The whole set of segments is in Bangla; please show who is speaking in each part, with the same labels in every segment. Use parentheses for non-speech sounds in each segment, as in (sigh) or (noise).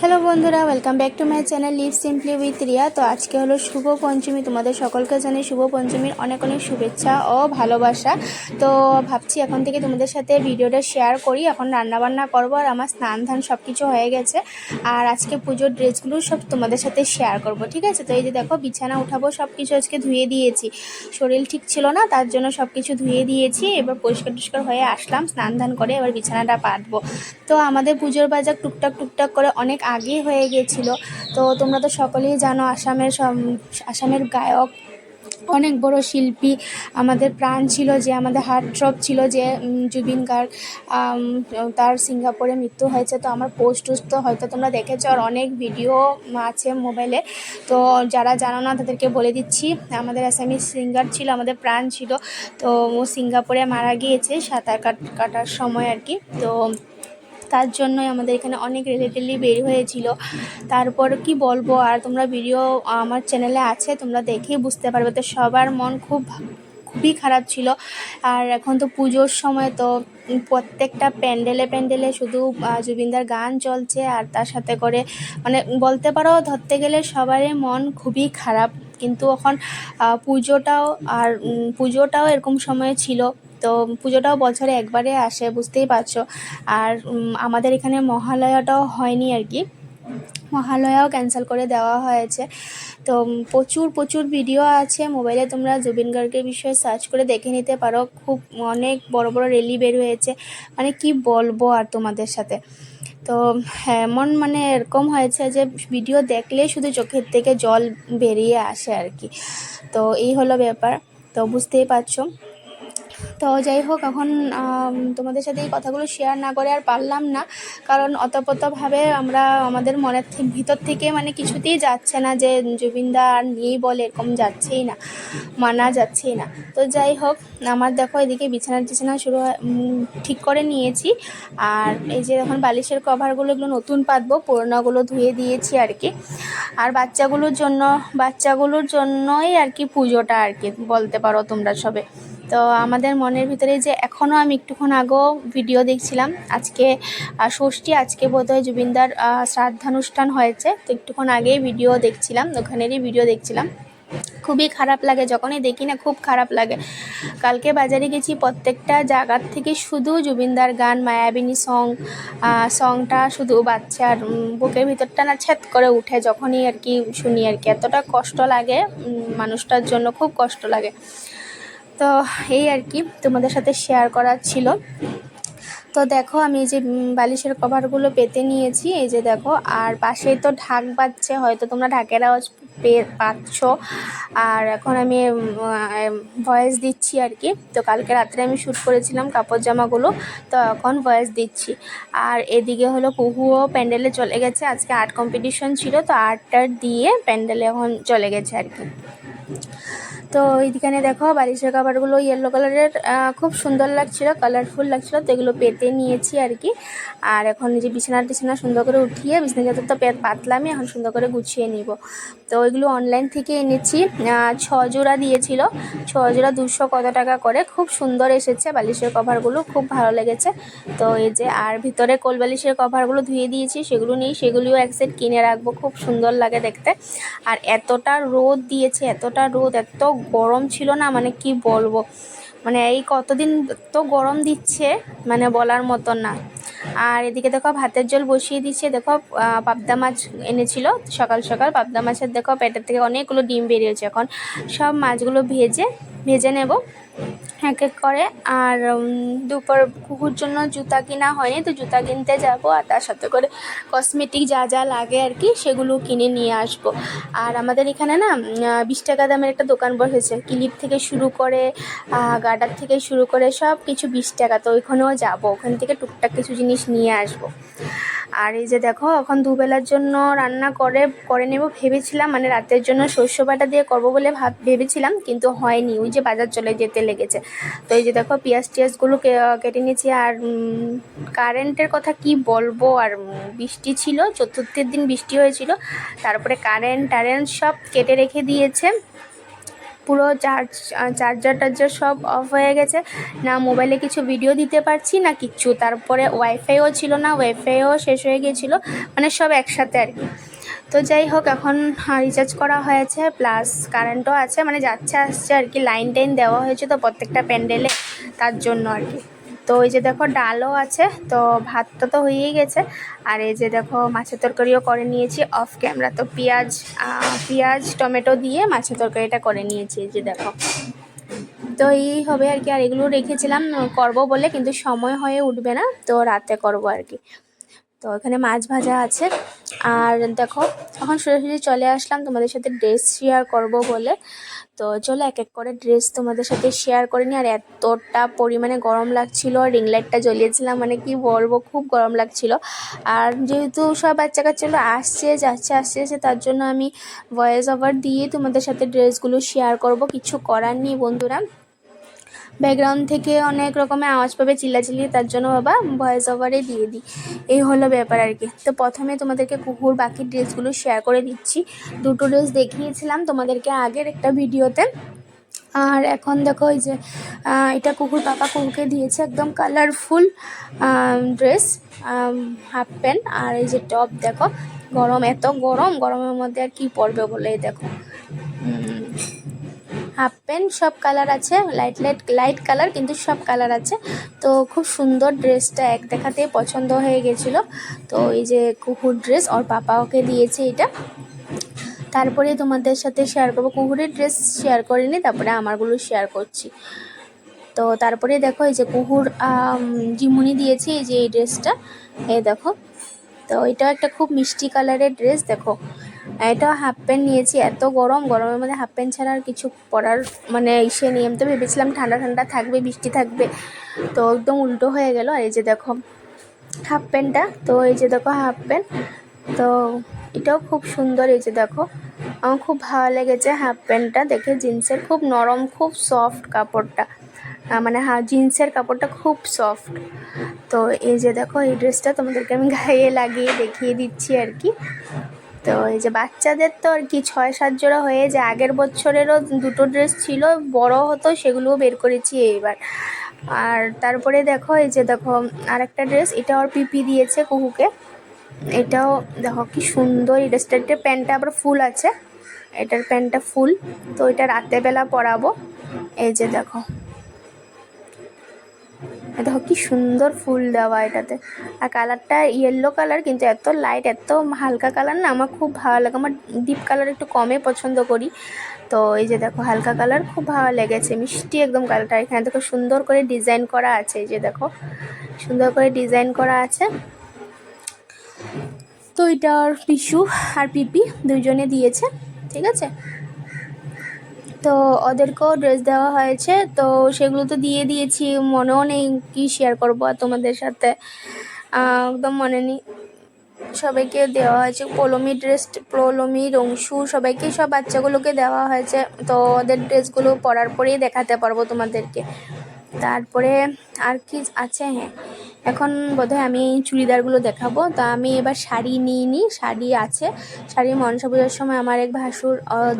Speaker 1: হ্যালো বন্ধুরা welcome back to my channel live simply with Riya তো আজকে হলো শুভ পঞ্চমী, তোমাদের সকলকে জানি শুভ পঞ্চমীর অনেক অনেক শুভেচ্ছা ও ভালোবাসা। তো ভাবছি এখন থেকে তোমাদের সাথে ভিডিওটা শেয়ার করি। এখন রান্নাবান্না করব আর আমার স্নান ধান সব কিছু হয়ে গেছে। আর আজকে পুজোর ড্রেসগুলো সব তোমাদের সাথে শেয়ার করব, ঠিক আছে? তো এই যে দেখো, বিছানা উঠাবো সব কিছু আজকে ধুয়ে দিয়েছি। শরীর ঠিক ছিল না, তার জন্য সব কিছু ধুয়ে দিয়েছি। এবার পরিষ্কার টুষ্কার হয়ে আসলাম, স্নান ধান করে এবার বিছানাটা পাতবো। তো আমাদের পুজোর বাজার টুকটাক টুকটাক করে অনেক আগেই হয়ে গেছিল তো তোমরা তো সকলেই জানো আসামের আসামের গায়ক অনেক বড় শিল্পী। আমাদের প্রাণ ছিল যে, আমাদের হার্টথ্রব ছিল যে জুবিন গার্গ তার সিঙ্গাপুরে মৃত্যু হয়েছে। তো আমার পোস্ট টোস্ট তো হয়তো তোমরা দেখেছ, আর অনেক ভিডিও আছে মোবাইলে। তো যারা জানো না, তাদেরকে বলে দিচ্ছি, আমাদের আসামি সিঙ্গার ছিল, আমাদের প্রাণ ছিল। তো ও সিঙ্গাপুরে মারা গিয়েছে সাঁতার কাট, কাটার সময় আর কি। তো তার জন্যই আমাদের এখানে অনেক রিলেটিভলি বের হয়েছিল। তারপর কি বলব, আর তোমরা ভিডিও আমার চ্যানেলে আছে, তোমরা দেখেই বুঝতে পারবে। তো সবার মন খুব, খুবই খারাপ ছিল। আর এখন তো পুজোর সময়, তো প্রত্যেকটা প্যান্ডেলে প্যান্ডেলে শুধু জুবিনদার গান চলছে। আর তার সাথে করে মানে বলতে পারো, ধরতে গেলে সবারই মন খুবই খারাপ। কিন্তু এখন পুজোটাও আর পুজোটাও এরকম সময় ছিল। তো পুজোটাও বছরে একবারে আসে, বুঝতেই পারছ। আর আমাদের এখানে মহালয়াটাও হয়নি আর কি। মহালয়াও ক্যান্সেল করে দেওয়া হয়েছে। তো প্রচুর প্রচুর ভিডিও আছে। মোবাইলে তোমরা জুবিন গার্গের বিষয়ে সার্চ করে দেখে নিতে পারো। খুব, অনেক বড় বড় রেলি বের হয়েছে। মানে কি বলব আর তোমাদের সাথে। তো, এমন মানে এরকম হয়েছে যে ভিডিও দেখলেই শুধু চোখের থেকে জল বেরিয়ে আসে আর কি। তো, এই হলো ব্যাপার। তো, বুঝতেই পারছ। তো যাই হোক, এখন তোমাদের সাথে এই কথাগুলো শেয়ার না করে আর পারলাম না। কারণ অতপ্রতভাবে আমরা আমাদের মনের ভিতর থেকে মানে কিছুতেই যাচ্ছে না যে জুবিনদা আর নেই বলে এরকম যাচ্ছেই না, মানা যাচ্ছেই না। তো যাই হোক, আমার দেখো এদিকে বিছানা টিছানা শুরু ঠিক করে নিয়েছি। আর এই যে এখন বালিশের কভারগুলো এগুলো নতুন পাতবো, পুরোনোগুলো ধুয়ে দিয়েছি আর কি। আর বাচ্চাগুলোর জন্য, বাচ্চাগুলোর জন্যই আর কি পুজোটা আর কি, বলতে পারো তোমরা সবে। তো আমাদের মনের ভিতরে যে এখনও আমি একটুক্ষণ আগেও ভিডিও দেখছিলাম, আজকে ষষ্ঠী, আজকে বোধহয় জুবিনদার শ্রাদ্ধানুষ্ঠান হয়েছে, তো একটুক্ষণ আগেই ভিডিও দেখছিলাম, ওখানেরই ভিডিও দেখছিলাম। খুবই খারাপ লাগে, যখনই দেখি না খুব খারাপ লাগে। কালকে বাজারে গেছি, প্রত্যেকটা জায়গার থেকে শুধু জুবিনদার গান, মায়াবিনী সং সংটা শুধু বাচ্চার বুকের ভিতরটা না ছ্যাদ করে উঠে, যখনই আর কি শুনি আর কি। এতটা কষ্ট লাগে মানুষটার জন্য খুব কষ্ট লাগে। তো এই আর কি তোমাদের সাথে শেয়ার করার ছিল। তো দেখো আমি এই যে বালিশের কভারগুলো পেতে নিয়েছি, এই যে দেখো, আর পাশে তো ঢাক বাজছে, হয়তো তোমরা ঢাকের আওয়াজ পে- পাচ্ছ। আর এখন আমি ভয়েস দিচ্ছি আর কি। তো কালকে রাত্রে আমি শ্যুট করেছিলাম কাপড় জামাগুলো, তো এখন ভয়েস দিচ্ছি। আর এদিকে হলো কুহুও প্যান্ডেলে চলে গেছে। আজকে আর্ট কম্পিটিশন ছিল, তো আর্টটার দিয়ে প্যান্ডেলে এখন চলে গেছে আর কি। তো এইখানে দেখো বালিশের কাপড়গুলো ইয়েলো কালারের খুব সুন্দর লাগছিল কালারফুল লাগছিল, তো এগুলো পেতে নিয়েছি আর কি। আর এখন যে বিছানা টিছানা সুন্দর করে উঠিয়ে, বিছানা চাদর তো পাতলামই, এখন সুন্দর করে গুছিয়ে নিব। তো এগুলো অনলাইন থেকে এনেছি। ছ জোড়া দিয়েছিল। ছ জোড়া দুশো কত টাকা করে। খুব সুন্দর এসেছে বালিশের কভারগুলো খুব ভালো লেগেছে। তো এই যে, আর ভিতরে কোল বালিশের কভারগুলো ধুয়ে দিয়েছি, সেগুলো নেই সেগুলিও এক সেট কিনে রাখব, খুব সুন্দর লাগে দেখতে। আর এতটা রোদ দিয়েছে, এতটা রোদ, এত গরম ছিল না মানে কি বলব? মানে এই কতদিন তো গরম দিচ্ছে মানে বলার মতন না। আর এদিকে দেখো ভাতের জল বসিয়ে দিচ্ছে, দেখো পাবদা মাছ এনেছিল সকাল সকাল, পাবদা মাছের দেখো পেটের থেকে অনেকগুলো ডিম বেরিয়েছে এখন। সব মাছগুলো ভেজে ভেজে নেব এক এক করে। আর দুপুর কুকুর জন্য জুতা কিনা হয়নি, তো জুতা কিনতে যাব আর তার সাথে করে কসমেটিক যা যা লাগে আর কি, সেগুলো কিনে নিয়ে আসব। আর আমাদের এখানে না বিশ টাকা দামের একটা দোকান বসেছে, ক্লিপ থেকে শুরু করে গার্ডার থেকে শুরু করে সব কিছু বিশ টাকা, তো ওইখানেও যাব, ওখান থেকে টুকটাক কিছু জিনিস নিয়ে আসব। আর এই যে দেখো, এখন দুবেলার জন্য রান্না করে করে নেব ভেবেছিলাম মানে রাতের জন্য শস্য বাটা দিয়ে করব বলে ভাব, ভেবেছিলাম, কিন্তু হয়নি, ওই যে বাজার চলে যেতে লেগেছে। তো এই যে দেখো, পেঁয়াজ টিয়াজগুলো কেটে নিয়েছি, আর কারেন্টের কথা কি বলব, আর বৃষ্টি ছিল, চতুর্থের দিন বৃষ্টি হয়েছিল, তারপরে কারেন্ট টারেন্ট সব কেটে রেখে দিয়েছে। পুরো চার্জ চার্জার টার্জার সব অফ হয়ে গেছে। না মোবাইলে কিছু ভিডিও দিতে পারছি, না কিচ্ছু। তারপরে ওয়াইফাইও ছিল না ওয়াইফাইও শেষ হয়ে গিয়েছিল মানে সব একসাথে আর কি। তো যাই হোক, এখন রিচার্জ করা হয়েছে প্লাস কারেন্টও আছে মানে যাচ্ছে, আসছে আর কি। লাইন টাইন দেওয়া হয়েছে তো প্রত্যেকটা প্যান্ডেলে, তার জন্য আর কি। তো এই যে দেখো ডালও আছে, তো ভাতটা তো হয়েই গেছে। আর এই যে দেখো মাছের তরকারিও করে নিয়েছি অফ ক্যামেরা তো পেঁয়াজ পেঁয়াজ, টমেটো দিয়ে মাছের তরকারিটা করে নিয়েছি এই যে দেখো। তো এই হবে আর কি, আর এগুলো রেখেছিলাম, করব বলে, কিন্তু সময় হয়ে উঠবে না, তো রাতে করব আর কি। তো এখানে মাছ ভাজা আছে। আর দেখো, এখন সরাসরি চলে আসলাম, তোমাদের সাথে ড্রেস শেয়ার করব বলে। তো চলো এক এক করে ড্রেস তোমাদের সাথে শেয়ার করে নি আর এতটা পরিমাণে গরম লাগছিল রিং লাইটটা জ্বলিয়েছিলাম মানে কি বলব, খুব গরম লাগছিল। আর যেহেতু সব বাচ্চা কাচ্চাগুলো আসছে, যাচ্ছে, আসছে আসছে, তার জন্য আমি ভয়েস ওভার দিয়ে তোমাদের সাথে ড্রেসগুলো শেয়ার করব। কিছু করার নেই বন্ধুরা। ব্যাকগ্রাউন্ড থেকে অনেক রকমের আওয়াজ পাবে চিল্লাচিল্লি, তার জন্য বাবা ভয়েস ওভারে দিয়ে দিই। এই হলো ব্যাপার আর কি। তো প্রথমে তোমাদেরকে কুকুর বাকি ড্রেসগুলো শেয়ার করে দিচ্ছি। দুটো ড্রেস দেখিয়েছিলাম তোমাদেরকে আগের একটা ভিডিওতে। আর এখন দেখো এই যে এটা কুকুর পাপা কুকুরকে দিয়েছে একদম কালারফুল ড্রেস হাফ প্যান্ট আর এই যে টপ দেখো, গরম, এত গরম, গরমের মধ্যে আর কি পরবে বলে দেখো। হাফ প্যান্ট সব কালার আছে লাইট লাইট লাইট কালার কিন্তু সব কালার আছে। তো খুব সুন্দর ড্রেসটা এক দেখাতেই পছন্দ হয়ে গেছিল। তো এই যে কুকুর ড্রেস ওর পাপা ওকে দিয়েছে এটা। তারপরে তোমাদের সাথে শেয়ার করব। কুকুরের ড্রেস শেয়ার করিনি তারপরে আমারগুলো শেয়ার করছি। তো তারপরে দেখো এই যে আম, জিমুনি দিয়েছে এই যে এই ড্রেসটা। এই দেখো। তো এটাও একটা খুব মিষ্টি কালারের ড্রেস দেখো। এটাও হাফ প্যান্ট নিয়েছি, এত গরম, গরমের মধ্যে হাফ প্যান্ট ছাড়া আর কিছু পরার মানে ইসে নিয়ে আমি তো ভেবেছিলাম ঠান্ডা ঠান্ডা থাকবে, বৃষ্টি থাকবে। তো একদম উল্টো হয়ে গেল। আর এই যে দেখো হাফ প্যান্টটা তো এই যে দেখো হাফ প্যান্ট তো এটাও খুব সুন্দর। এই যে দেখো, আমার খুব ভালো লেগেছে হাফ প্যান্টটা দেখে জিন্সের খুব নরম, খুব সফট কাপড়টা। মানে হ্যাঁ জিন্সের কাপড়টা খুব সফট তো এই যে দেখো, এই ড্রেসটা তোমাদেরকে আমি গায়ে লাগিয়ে দেখিয়ে দিচ্ছি আর কি। তো এই যে বাচ্চাদের তো আর কি ছয় সাত জোড়া হয়ে যায় আগের বছরেরও দুটো ড্রেস ছিল বড় হতো সেগুলোও বের করেছি এইবার। আর তারপরে দেখো এই যে দেখো আরেকটা ড্রেস এটা ওর পিপি দিয়েছে কুহুকে। এটাও দেখো কি সুন্দর এই ড্রেসটা এটার প্যান্টটা আবার ফুল আছে। এটার প্যান্টটা ফুল তো এটা রাতেরবেলা পরাবো। এই যে দেখো দেখো কি সুন্দর ফুল দেওয়া এটাতে। আর কালারটা ইয়েলো কালার কিন্তু এত লাইট এত হালকা কালার না, আমার খুব ভালো লাগে। আমার ডিপ কালার একটু কমে পছন্দ করি। তো এই যে দেখো, হালকা কালার খুব ভালো লেগেছে, মিষ্টি একদম কালারটা এখানে দেখো সুন্দর করে ডিজাইন করা আছে, এই যে দেখো, সুন্দর করে ডিজাইন করা আছে। তো এটা আর পিসু আর পিপি দুজনে দিয়েছে, ঠিক আছে? তো ওদেরকেও ড্রেস দেওয়া হয়েছে। তো সেগুলো তো দিয়ে দিয়েছি, মনেও নেই কি শেয়ার করব আর তোমাদের সাথে। একদম মনে নেই। সবাইকে দেওয়া হয়েছে, পলমি ড্রেস পলমি রংশু সবাইকে, সব বাচ্চাগুলোকে দেওয়া হয়েছে। তো ওদের ড্রেসগুলো পরার পরেই দেখাতে পারব তোমাদেরকে। তারপরে আর কি আছে? হ্যাঁ। এখন বোধহয় আমি চুড়িদারগুলো দেখাবো। তা আমি এবার শাড়ি নিয়ে নিই, শাড়ি আছে। শাড়ি মনসা পূজার সময় আমার এক ভাসুর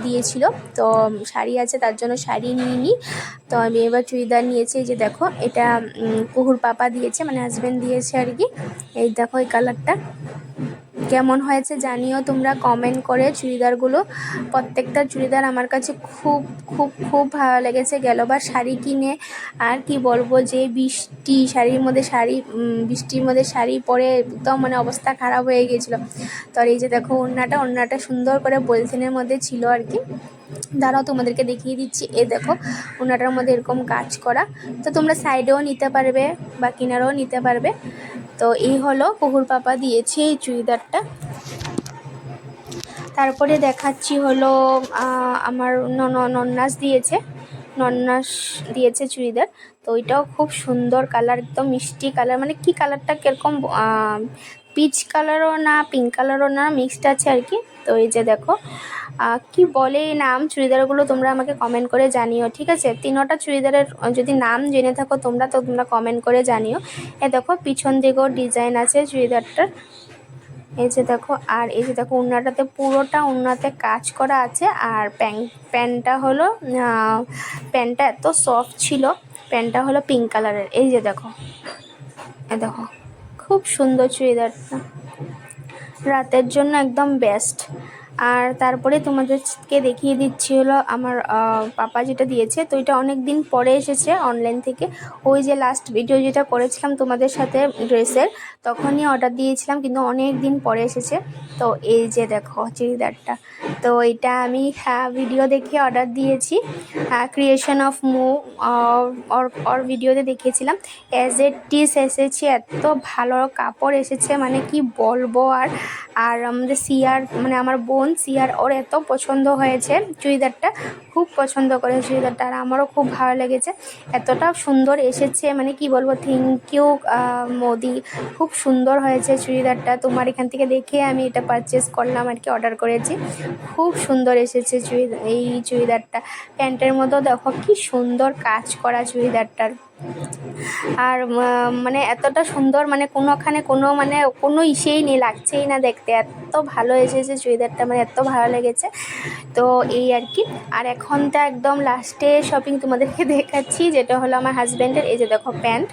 Speaker 1: দিয়েছিল। তো শাড়ি আছে, তার জন্য শাড়ি নিয়ে নিই। তো আমি এবার চুড়িদার নিয়েছি যে দেখো, এটা কুহুর পাপা দিয়েছে মানে হাজব্যান্ড দিয়েছে আর কি। এই দেখো, এই কালারটা কেমন হয়েছে জানিও, তোমরা কমেন্ট করে চুড়িদারগুলো। প্রত্যেকটা চুড়িদার আমার কাছে খুব খুব খুব ভালো লেগেছে। গেল বা শাড়ি কিনে, আর কি বলব যে বৃষ্টি, শাড়ির মধ্যে শাড়ি বৃষ্টির মধ্যে শাড়ি পরে একদম মানে অবস্থা খারাপ হয়ে গিয়েছিল তো এই যে দেখো, ওড়নাটা ওড়নাটা সুন্দর করে বলছেনের মধ্যে ছিল আর কি। দাঁড়াও, তোমাদেরকে দেখিয়ে দিচ্ছি। এ দেখো ওনাটার মধ্যে এরকম কাজ করা। তো তোমরা সাইডেও নিতে পারবে বা কিনারেও নিতে পারবে। তো এই হলো কুকুর পাপা দিয়েছে এই চুড়িদারটা। তারপরে দেখাচ্ছি হলো আমার নন- নন্নাস দিয়েছে। নন্নাস দিয়েছে চুড়িদার। তো ওইটাও খুব সুন্দর কালার, একদম মিষ্টি কালার। মানে কি কালারটা, কীরকম পিচ কালারও না পিঙ্ক কালারও না মিক্সড আছে আর কি। তো এই যে দেখো কি বলে এই নাম চুড়িদারগুলো তোমরা আমাকে কমেন্ট করে জানিও, ঠিক আছে? তিনোটা চুড়িদারের যদি নাম জেনে থাকো তোমরা, তো তোমরা কমেন্ট করে জানিও। এ দেখো, পিছন দিকেও ডিজাইন আছে চুড়িদারটার। এই যে দেখো, আর এই যে দেখো, উন্নাটাতে পুরোটা উন্নাতে কাজ করা আছে। আর প্যান প্যান্টটা হলো প্যান্টটা এত সফট ছিল, প্যান্টটা হলো পিঙ্ক কালারের এই যে দেখো, এ দেখো। খুব সুন্দর চুড়িদারটা। রাতের জন্য একদম বেস্ট আর তারপরে তোমাদেরকে দেখিয়ে দিচ্ছি হলো আমার পাপা যেটা দিয়েছে, তো এটা অনেক দিন পরে এসেছে অনলাইন থেকে। ওই যে লাস্ট ভিডিও যেটা করেছিলাম তোমাদের সাথে ড্রেসের, তখনই অর্ডার দিয়েছিলাম, কিন্তু অনেক দিন পরে এসেছে। তো এই যে দেখো চুড়িদারটা, তো এটা আমি হ্যাঁ ভিডিও দেখে অর্ডার দিয়েছি। ক্রিয়েশন অফ মু ওর ভিডিওতে দেখিয়েছিলাম। অ্যাজ এ টিস এসেছে, এত ভালো কাপড় এসেছে মানে কি বলব আর আর আমাদের সিয়ার মানে আমার বোন সিয়ার, ওর এত পছন্দ হয়েছে চুড়িদারটা, খুব পছন্দ করে চুড়িদারটা আর আমারও খুব ভালো লেগেছে। এতটা সুন্দর এসেছে মানে কি বলব থ্যাংক ইউ মোদি। খুব সুন্দর হয়েছে চুড়িদারটা, তোমার এখান থেকে দেখে আমি এটা পারচেস করলাম আর কি অর্ডার করেছি। খুব সুন্দর এসেছে চুড়িদার এই চুড়িদারটা। প্যান্টের মধ্যেও দেখো কি সুন্দর কাজ করা চুড়িদারটার। আর মানে এতটা সুন্দর মানে কোনোখানে কোনো মানে কোনো ইসেই নেই, লাগছেই না দেখতে। এত ভালো এসেছে চুড়িদারটা মানে এত ভালো লেগেছে। তো এই আর কি। আর এখন তো একদম লাস্টে শপিং তোমাদেরকে (laughs) দেখাচ্ছি, যেটা হলো আমার হাজব্যান্ডের এই যে দেখো প্যান্ট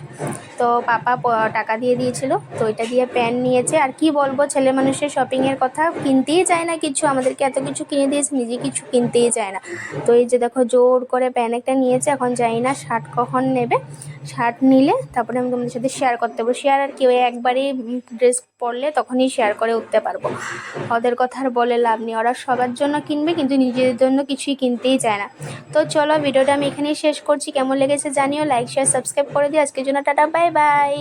Speaker 1: তো পাপা টাকা দিয়ে দিয়েছিল, তো এটা দিয়ে প্যান্ট নিয়েছে। আর কি বলব, ছেলে মানুষের শপিংয়ের কথা কিনতেই চায় না কিছু, আমাদেরকে এত কিছু কিনে দিয়েছে, নিজে কিছু কিনতেই চায় না। তো এই যে দেখো জোর করে প্যান্ট একটা নিয়েছে, এখন জানি না শার্ট কখন নেবে। শার্ট নিলে তারপরে আমি তোমাদের সাথে শেয়ার করতে পারব। শেয়ার আর কেউ একবারই ড্রেস পরলে তখনই শেয়ার করে উঠতে পারব। ওদের কথা আর বলে লাভ নেই। ওরা সবার জন্য কিনবে, কিন্তু নিজেদের জন্য কিছুই কিনতেই চায় না। তো চলো, ভিডিওটা আমি এখানেই শেষ করছি। কেমন লেগেছে জানিও লাইক শেয়ার সাবস্ক্রাইব করে দিই আজকের জন্য টাটা বাই বাই